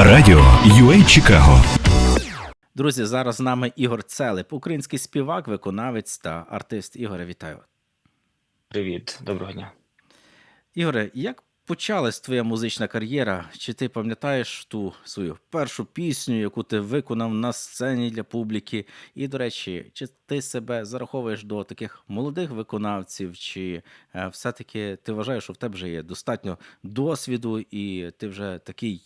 Радіо UA Чикаго Друзі, зараз з нами Ігор Целеп, український співак, виконавець та артист. Ігоре, вітаю. Привіт, доброго дня. Ігоре, як почалась твоя музична кар'єра? Чи ти пам'ятаєш ту свою першу пісню, яку ти виконав на сцені для публіки? І, до речі, чи ти себе зараховуєш до таких молодих виконавців, чи е, все-таки ти вважаєш, що в тебе вже є достатньо досвіду, і ти вже такий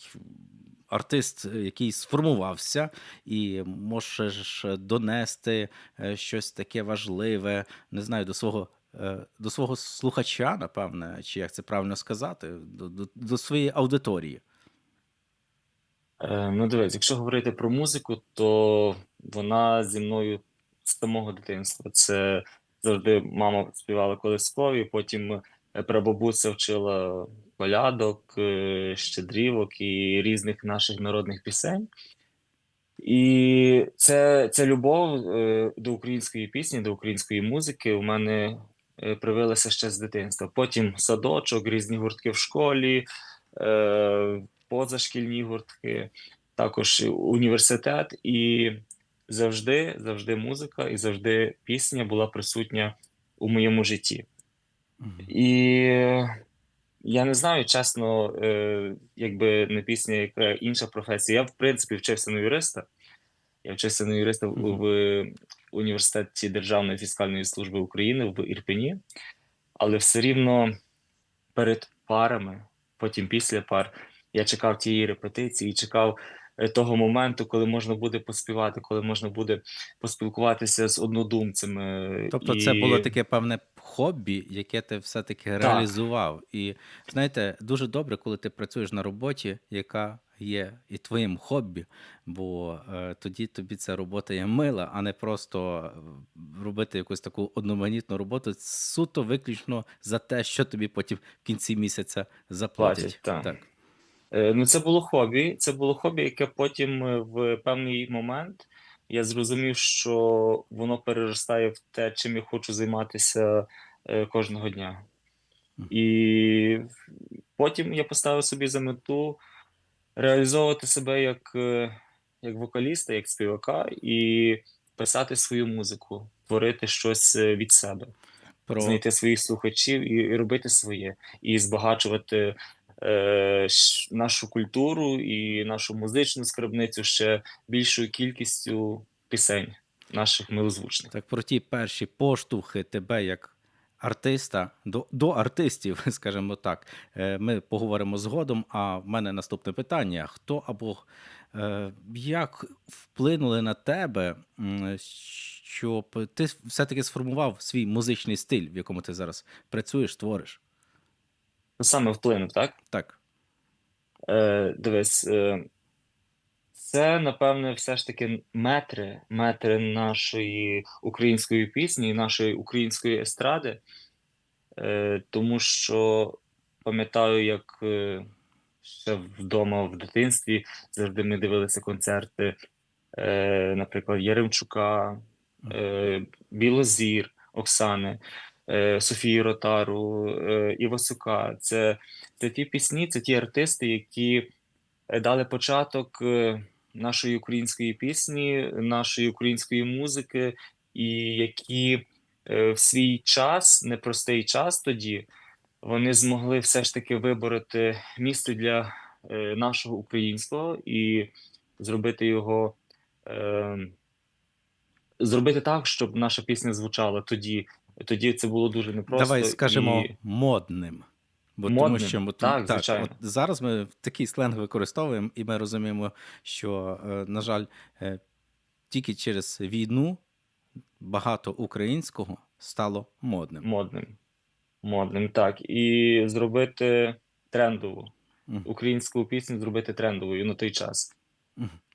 артист, який сформувався, і можеш донести е, щось таке важливе, не знаю, до свого. е, До свого слухача, напевне, чи як це правильно сказати, до, до, до своєї аудиторії. Е, ну, дивись, якщо говорити про музику, то вона зі мною з самого дитинства. Це завжди мама співала колискові, потім е, прабабуся вчила колядок, е, щедрівок і різних наших народних пісень. І це, ця любов е, до української пісні, до української музики у мене е, привилася ще з дитинства. Потім садочок, різні гуртки в школі, позашкільні гуртки, також університет. І завжди, завжди музика і завжди пісня була присутня у моєму житті. І я не знаю, чесно, е, якби не пісня, яка інша професія. Я, в принципі, вчився на юриста. Я вчився на юриста в, в університеті Державної фіскальної служби України в Ірпені, але все рівно перед парами, потім після пар, я чекав тієї репетиції, і чекав того моменту, коли можна буде поспівати, коли можна буде поспілкуватися з однодумцями. Тобто, І- це було таке певне хобі, яке ти все-таки реалізував. І знаєте, дуже добре, коли ти працюєш на роботі, яка є і твоїм хобі, бо е, тоді тобі ця робота є мила, а не просто е, робити якусь таку одноманітну роботу суто виключно за те, що тобі потім в кінці місяця заплатять. Платять, так. Е, Ну, це було хобі. Це було хобі, яке потім е, в певний момент я зрозумів, що воно переростає в те, чим я хочу займатися е, кожного дня. І потім я поставив собі за мету реалізовувати себе як, е, як вокаліста, як співака, і писати свою музику, творити щось е, від себе Про знайти своїх слухачів і, і робити своє, і збагачувати е, нашу культуру і нашу музичну скарбницю ще більшою кількістю пісень наших милозвучних. Так, про ті перші поштовхи тебе як артиста до, до артистів, скажімо так, е, ми поговоримо згодом. А в мене наступне питання: хто або е, як вплинули на тебе, щоб ти все-таки сформував свій музичний стиль, в якому ти зараз працюєш, твориш? Ну, саме вплинув, так? Так. Е, дивись, е, це, напевне, все ж таки метри, метри нашої української пісні, нашої української естради, е, тому що пам'ятаю, як е, ще вдома в дитинстві завжди ми дивилися концерти, е, наприклад, Яремчука, е, Білозір, Оксани. Е, Софії Ротару, е, Івасюка. Це, це ті пісні, це ті артисти, які е, дали початок нашої української пісні, нашої української музики, і які в свій час, непростий час тоді, вони змогли все ж таки вибороти місце для нашого українського і зробити його. Е, Зробити так, щоб наша пісня звучала тоді. Тоді це було дуже непросто. Давай скажемо і... модним. Бо тому що бо, Так, звичайно. от зараз ми такий сленг використовуємо, і ми розуміємо, що, е, на жаль, е, тільки через війну багато українського стало модним. модним. Модним, так. І зробити трендову. Українську пісню зробити трендовою на той час.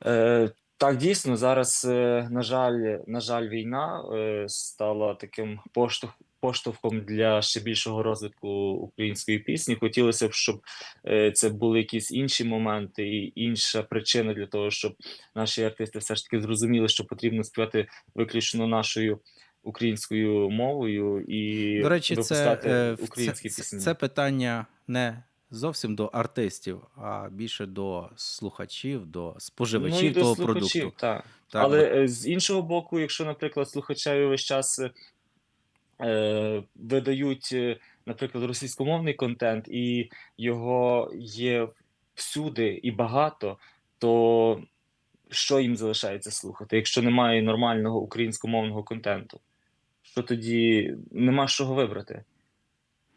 Е, так, дійсно, зараз, е, на жаль, на жаль, війна е, стала таким поштовх, поштовхом для ще більшого розвитку української пісні. Хотілося б, щоб е, це були якісь інші моменти і інша причина для того, щоб наші артисти все ж таки зрозуміли, що потрібно співати виключно нашою українською мовою і До речі, це, українські це, пісні. це питання не зовсім до артистів, а більше до слухачів, до Ну і споживачів до того слухачів, продукту. так. Так, Але е, з іншого боку, якщо, наприклад, слухачеві весь час е, е, видають, е, наприклад, російськомовний контент, і його є всюди і багато, то що їм залишається слухати, якщо немає нормального українськомовного контенту? Що тоді нема з чого вибрати?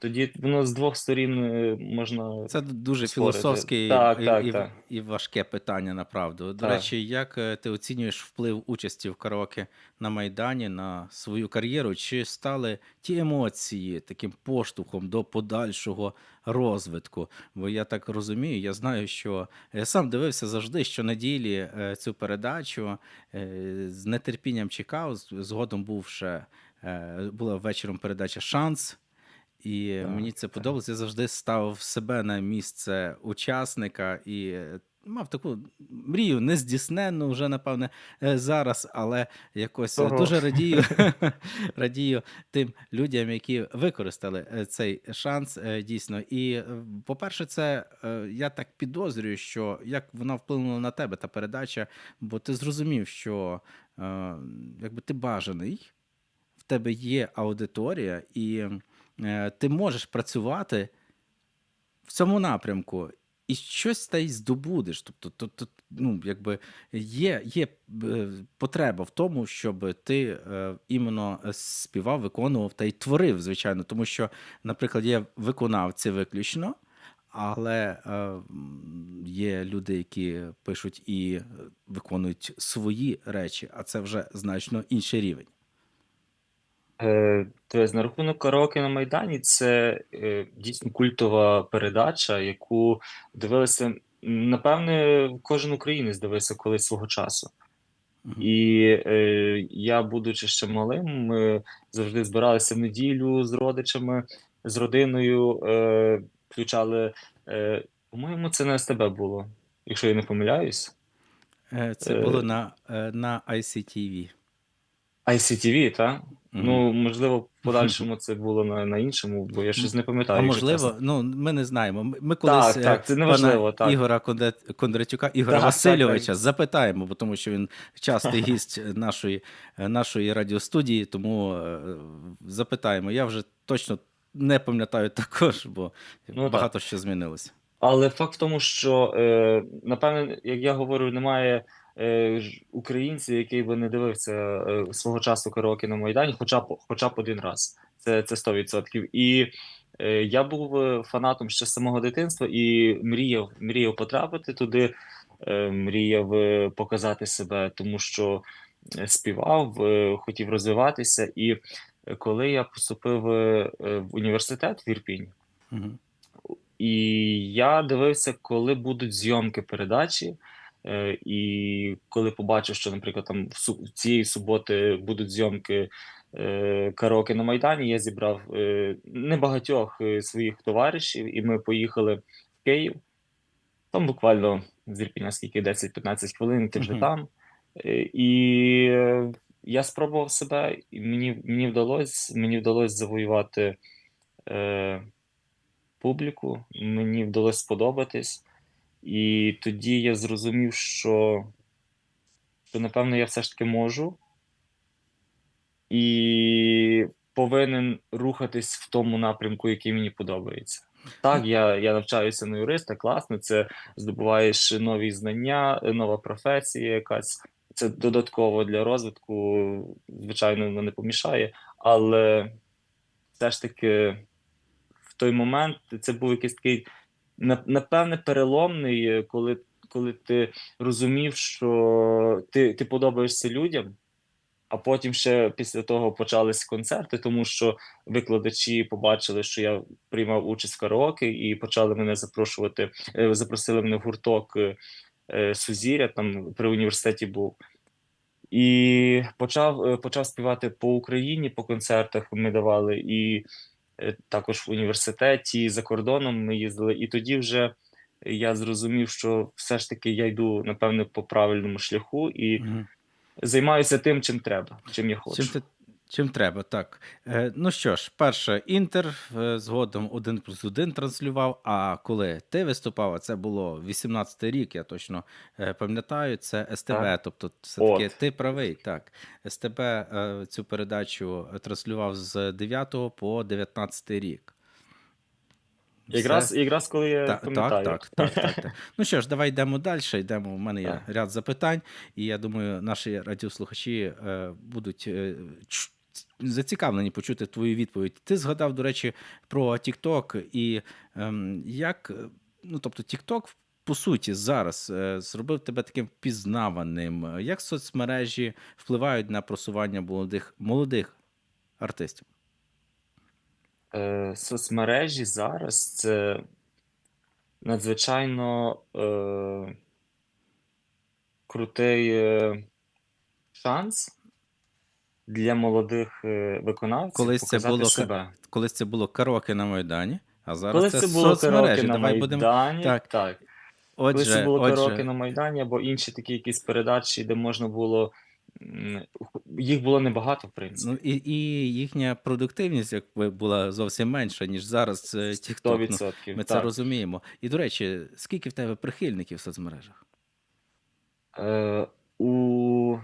Тоді воно з двох сторін е, можна. Це дуже спорити. філософське Так, і, так, і, так. і важке питання, направду. До Так. речі, як е, ти оцінюєш вплив участі в караоке на Майдані на свою кар'єру? Чи стали ті емоції таким поштовхом до подальшого розвитку? Бо я так розумію, я знаю, що я сам дивився завжди щонеділі е, цю передачу, е, з нетерпінням чекав. Згодом був ще е, була вечором передача Шанс. І Так, мені це так. подобалось. Я завжди ставив себе на місце учасника і е, мав таку мрію нездійсненну вже, напевне, е, зараз, але якось е, Ого. дуже радію, радію тим людям, які використали цей шанс дійсно. І, по-перше, це я так підозрюю, що як вона вплинула на тебе, та передача, бо ти зрозумів, що якби ти бажаний, в тебе є аудиторія, і ти можеш працювати в цьому напрямку. І щось та й здобудеш. Тобто, то, то, ну, якби є, є е, потреба в тому, щоб ти е, іменно е, співав, виконував та й творив, звичайно. Тому що, наприклад, є виконавці виключно, але е, є люди, які пишуть і е, виконують свої речі, а це вже значно інший рівень. Е, Тобто, на рахунок караоке на Майдані це е, дійсно культова передача, яку дивилися, напевне, кожен українець дивився колись свого часу. І е, я, будучи ще малим, ми завжди збиралися в неділю з родичами, з родиною, е, включали, е, по-моєму, це на СТБ було, якщо я не помиляюсь. Е, Це Е, було на, е, на ICTV. ICTV, так? Мгм. Ну, можливо, в подальшому це було на, на іншому, бо я щось не пам'ятаю. А можливо, чесно. ну ми не знаємо. Ми- колись Так, е, так, це неважливо, пана так. Ігора Кондратюка, Ігора Так, Васильовича так, так. запитаємо, бо тому що він частий гість нашої, е, нашої радіостудії, тому е, запитаємо. Я вже точно не пам'ятаю також, бо Ну, так. багато що змінилося. Але факт в тому, що е, напевне, як я говорю, немає е, українця, який би не дивився е, свого часу караоке на Майдані, хоча б хоча б один раз. Це це 100%. І е, я був е, фанатом ще з самого дитинства і мріяв, мріяв потрапити туди, е, мріяв е, показати себе, тому що е, співав, е, хотів розвиватися. І е, коли я поступив е, е, в університет в Ірпінь. Мгм. І я дивився, коли будуть зйомки передачі. Е, і коли побачив, що, наприклад, там в су- цієї суботи будуть зйомки е, караоке на Майдані, я зібрав е, небагатьох своїх товаришів, і ми поїхали в Київ. Там буквально з Ірпіня скільки 10-15 хвилин, ти вже Мгм. там. І я спробував себе, і мені, мені вдалося, мені вдалося завоювати. Е, публіку, мені вдалося сподобатись, і тоді я зрозумів, що, що напевно я все ж таки можу і повинен рухатись в тому напрямку, який мені подобається. Так, я, я навчаюся на юриста, класно, це здобуваєш нові знання, нова професія якась. Це додатково для розвитку, звичайно, воно не помішає, але все ж таки в той момент це був якийсь такий напевне переломний, коли, коли ти розумів, що ти, ти подобаєшся людям, а потім ще після того почались концерти, тому що викладачі побачили, що я приймав участь в караоке, і почали мене запрошувати. е, Запросили мене в гурток е, е, Сузір'я, там при університеті був. І почав, почав співати по Україні, по концертах ми давали, і також в університеті, за кордоном ми їздили. І тоді вже я зрозумів, що все ж таки я йду, напевне, по правильному шляху і угу. займаюся тим, чим треба, чим я хочу. Чим треба, так. Е, ну що ж, перше, Інтер е, згодом 1 плюс 1 транслював. А коли ти виступав, а це було 18-й рік, я точно е, пам'ятаю, це СТБ. Так. Тобто, все-таки ти правий. Так. СТБ е, цю передачу транслював з 9 по 19 рік. Якраз, якраз коли я Так, пам'ятаю. так, так, так, так, так. Ну що ж, давай йдемо далі. Йдемо. У мене є ряд запитань, і я думаю, наші радіослухачі е, будуть е, зацікавлені почути твою відповідь. Ти згадав, до речі, про TikTok і ем, як, ну тобто, TikTok, по суті, зараз е, зробив тебе таким впізнаваним. Як соцмережі впливають на просування молодих, молодих артистів? Е, соцмережі зараз це надзвичайно е, крутий е, шанс для молодих е, виконавців Колись це було себе. Колись це було караоке на Майдані, а зараз Коли це, це було соцмережі. караоке на Давай будемо. Майдані, Так. так. Отже, це було караоке на Майдані або інші такі якісь передачі, де можна було. Їх було небагато, в принципі. ну і, і їхня продуктивність якби була зовсім менша, ніж зараз е, TikTok. Ну, 100%. ми це розуміємо. І до речі, скільки в тебе прихильників в соцмережах? Е, у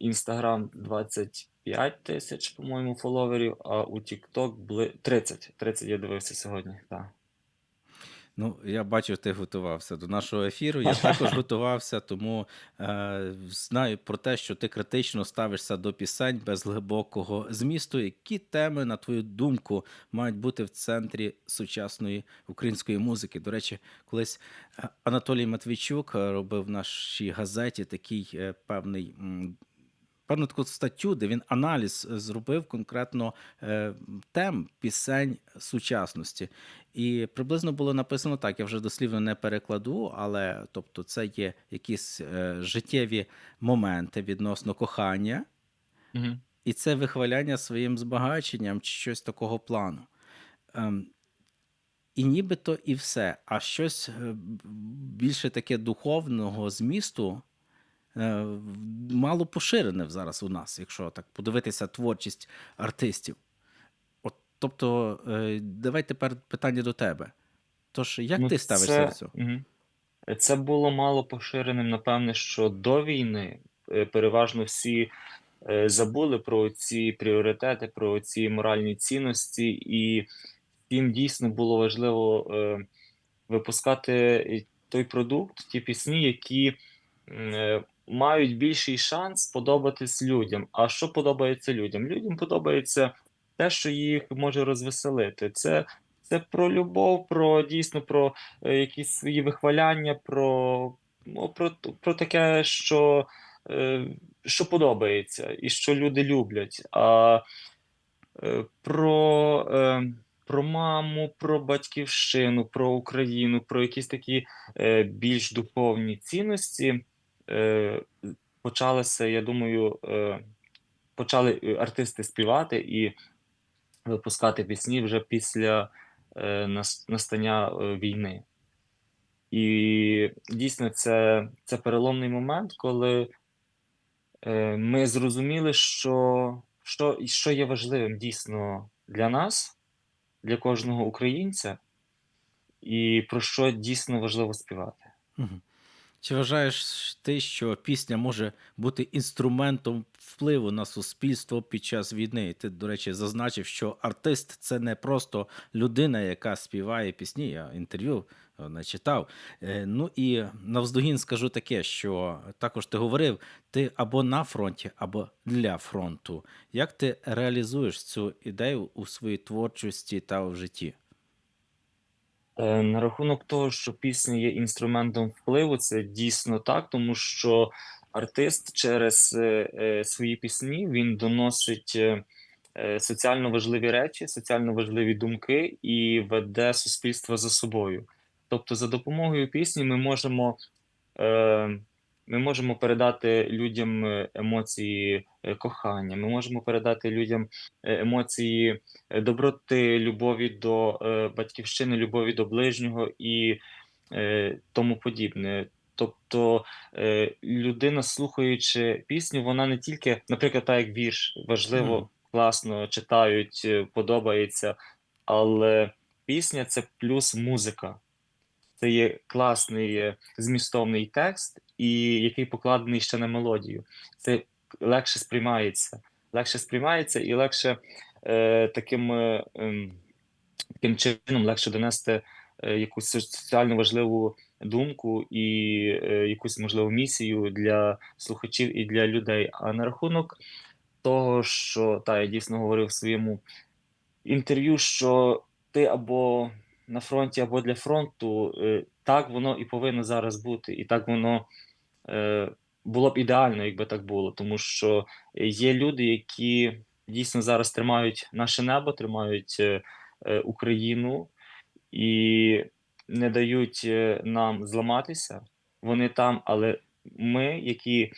Instagram 25 тисяч, по-моєму, фоловерів, а у TikTok бли... 30. 30 я дивився сьогодні. Так. Ну, я бачу, ти готувався до нашого ефіру. Я також готувався, тому е, знаю про те, що ти критично ставишся до пісень без глибокого змісту. Які теми, на твою думку, мають бути в центрі сучасної української музики? До речі, колись е, Анатолій Матвійчук е, робив в нашій газеті такий е, певний. Певну таку статтю, де він аналіз е, зробив конкретно е, тем пісень сучасності. І приблизно було написано так: я вже дослівно не перекладу, але тобто, це є якісь е, життєві моменти відносно кохання, Угу. і це вихваляння своїм збагаченням чи щось такого плану. Ем, і нібито і все. А щось більше таке духовного змісту мало поширене зараз у нас, якщо так подивитися творчість артистів. От, тобто, е, давай тепер питання до тебе. Тож, як Ну, ти ставишся це, до цього? Це було мало поширеним, напевне, що до війни е, переважно всі е, забули про ці пріоритети, про ці моральні цінності, і їм дійсно було важливо е, випускати той продукт, ті пісні, які е, мають більший шанс подобатись людям. А що подобається людям? Людям подобається те, що їх може розвеселити. Це, це про любов, про дійсно про е, якісь свої вихваляння, про, ну, про, про таке, що, е, що подобається і що люди люблять. А е, про, про маму, про батьківщину, про Україну, про якісь такі більш духовні цінності е, почалося, я думаю, е, почали е, артисти співати і випускати пісні вже після е, настання війни. І дійсно це, це переломний момент, коли ми зрозуміли, що, що, що є важливим дійсно для нас, для кожного українця, і про що дійсно важливо співати. Мгм. Чи вважаєш ти, що пісня може бути інструментом впливу на суспільство під час війни? Ти, до речі, зазначив, що артист це не просто людина, яка співає пісні. Я інтерв'ю не читав. Е, Ну і навздогін скажу таке, що також ти говорив: ти або на фронті, або для фронту. Як ти реалізуєш цю ідею у своїй творчості та в житті? Е, На рахунок того, що пісня є інструментом впливу, це дійсно так, тому що артист через е, е, свої пісні він доносить соціально важливі речі, соціально важливі думки і веде суспільство за собою. Тобто, за допомогою пісні ми можемо, ми можемо передати людям е, емоції е, кохання, ми можемо передати людям е, емоції доброти, любові до батьківщини, любові до ближнього і тому подібне. Тобто людина, слухаючи пісню, вона не тільки, наприклад, так як вірш, важливо Мгм. класно читають, подобається. Але пісня це плюс музика. Це є класний е, змістовний текст, і який покладений ще на мелодію. Це легше сприймається. Легше сприймається і легше е, таким, е, ем, таким чином легше донести е, якусь соціально важливу думку і е, якусь можливу місію для слухачів і для людей. А на рахунок того, що та я дійсно говорив в своєму інтерв'ю, що ти або на фронті, або для фронту, е, так воно і повинно зараз бути, і так воно е, було б ідеально, якби так було, тому що є люди, які дійсно зараз тримають наше небо, тримають е, Україну і не дають нам зламатися. Вони там, але ми, які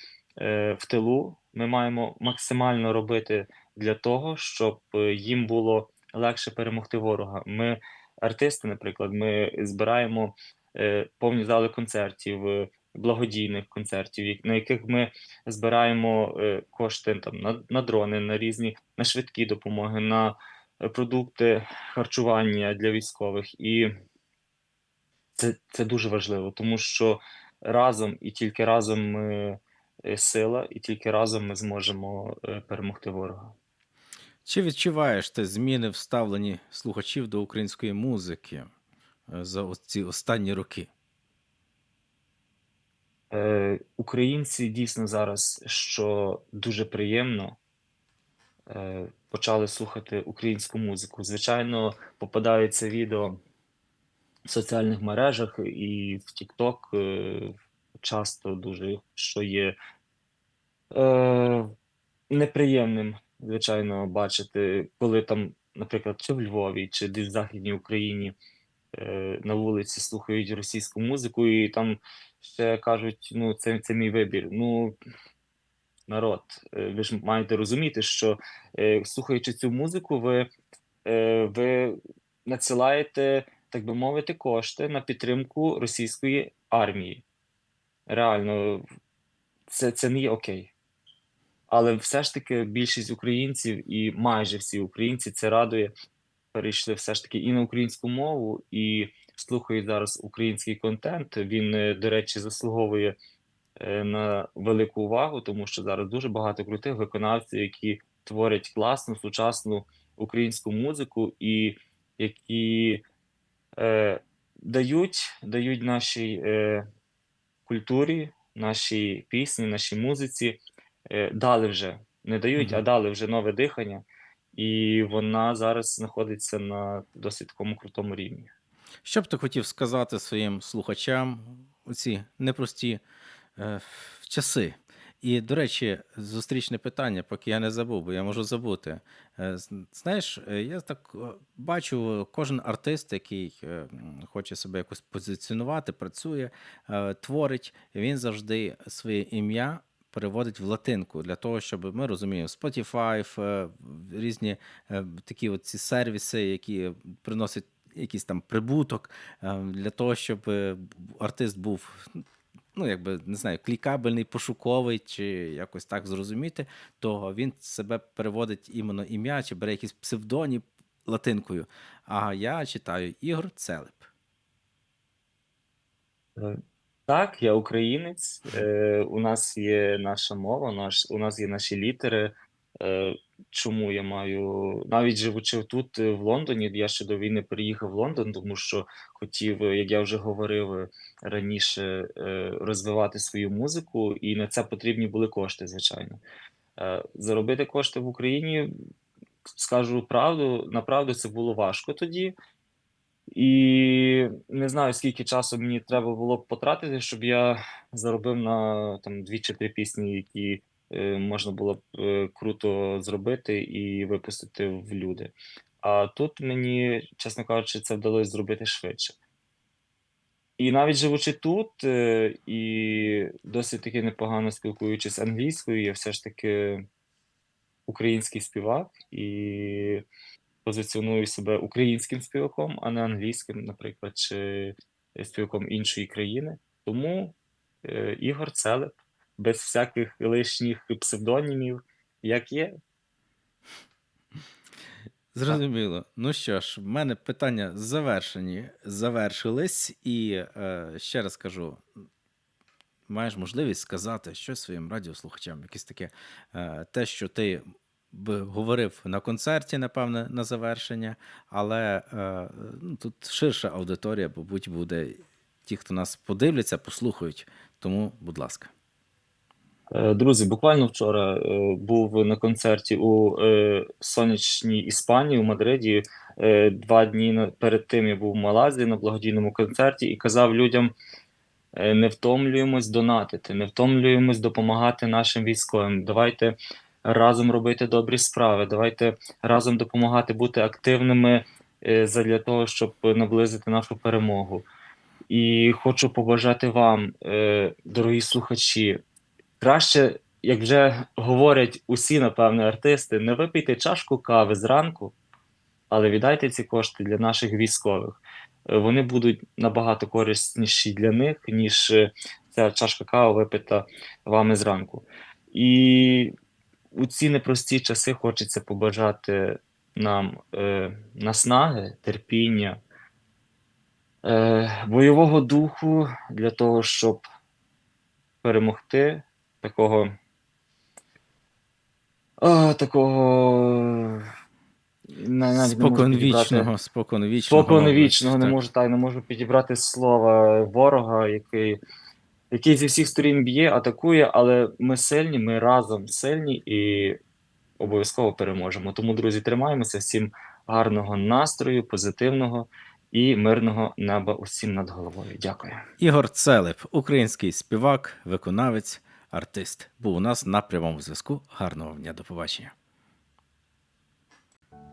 в тилу, ми маємо максимально робити для того, щоб їм було легше перемогти ворога. Ми, артисти, наприклад, ми збираємо е, повні зали концертів, е, благодійних концертів, на яких ми збираємо е, кошти там на, на дрони, на різні на швидкі допомоги, на продукти харчування для військових. І це, це дуже важливо, тому що разом і тільки разом ми сила, і тільки разом ми зможемо перемогти ворога. Чи відчуваєш ти зміни в ставленні слухачів до української музики е, за ці останні роки? Е, українці дійсно зараз, що дуже приємно, е, почали слухати українську музику. Звичайно, попадаються відео в соціальних мережах і в TikTok е, часто дуже, що є е, неприємним, звичайно, бачити, коли там, наприклад, чи в Львові, чи десь в Західній Україні е, на вулиці слухають російську музику, і там ще кажуть, ну, це, це мій вибір. Ну, народ, е, ви ж маєте розуміти, що е, слухаючи цю музику, ви, е, ви надсилаєте, так би мовити, кошти на підтримку російської армії. Реально, це, це не є окей. Але все ж таки більшість українців і майже всі українці це радує. Перейшли все ж таки і на українську мову, і слухають зараз український контент. Він, е, до речі, заслуговує е, на велику увагу, тому що зараз дуже багато крутих виконавців, які творять класну сучасну українську музику, і які е, дають, дають нашій е, культурі, нашій пісні, нашій музиці, дали вже не дають, а дали вже нове дихання, і вона зараз знаходиться на досить такому крутому рівні. Що б ти хотів сказати своїм слухачам у ці непрості е, часи? І, до речі, зустрічне питання, поки я не забув, бо я можу забути. Е, Знаєш, е, я так е, бачу, кожен артист, який е, хоче себе якось позиціонувати, працює, е, творить, він завжди своє ім'я переводить в латинку для того, щоб ми розуміємо, Spotify, е, різні е, такі от ці сервіси, які приносять якийсь там прибуток е, для того, щоб артист був. Ну, якби не знаю, клікабельний, пошуковий, чи якось так зрозуміти, то він себе переводить іменно ім'я, чи бере якийсь псевдонім латинкою. А я читаю Ігор Целеп. Так, я українець. Е, у нас є наша мова, наш, у нас є наші літери. Е, чому я маю навіть живучи тут е, в Лондоні, я ще до війни переїхав в Лондон, тому що хотів, е, як я вже говорив е, раніше, розвивати свою музику, і на це потрібні були кошти, звичайно. Заробити кошти в Україні, скажу правду, направду це було важко тоді. І не знаю, скільки часу мені треба було б потратити, щоб я заробив на там дві чи три пісні, які е, можна було б е, круто зробити і випустити в люди. А тут мені, чесно кажучи, це вдалося зробити швидше. І навіть живучи тут, е, і досить таки непогано спілкуючись англійською, я все ж таки український співак і позиціоную себе українським співаком, а не англійським, наприклад, чи співаком іншої країни. Тому е, Ігор Целеп, без всяких лишніх псевдонімів, як є. Зрозуміло. Ну що ж, в мене питання завершені, завершились, і е, ще раз кажу: маєш можливість сказати щось своїм радіослухачам, якесь таке е, те, що ти говорив на концерті, напевне, на завершення, але е, ну, тут ширша аудиторія, мабуть, буде ті, хто нас подивляться, послухають. Тому, будь ласка. Е, Друзі, буквально вчора е, був на концерті у сонячній Іспанії у Мадриді. Два дні перед тим я був в Малайзії на благодійному концерті і казав людям: не втомлюємось донатити, не втомлюємось допомагати нашим військовим. Давайте разом робити добрі справи, давайте разом допомагати бути активними е, задля того, щоб наблизити нашу перемогу. І хочу побажати вам, е, дорогі слухачі, краще, як вже говорять усі, напевне, артисти, не випийте чашку кави зранку, але віддайте ці кошти для наших військових. Е, Вони будуть набагато корисніші для них, ніж ця чашка кави випита вами зранку. І у ці непрості часи хочеться побажати нам е, наснаги, терпіння, е, бойового духу для того, щоб перемогти такого, а, такого Споконвічного, споконвічного. споконвічного, не можу так, не можу підібрати слова ворога, який, який зі всіх сторін б'є, атакує, але ми сильні, ми разом сильні і обов'язково переможемо. Тому, друзі, тримаємося всім гарного настрою, позитивного і мирного неба усім над головою. Дякую. Ігор Целеп, український співак, виконавець, артист, був у нас на прямому зв'язку. Гарного дня, до побачення.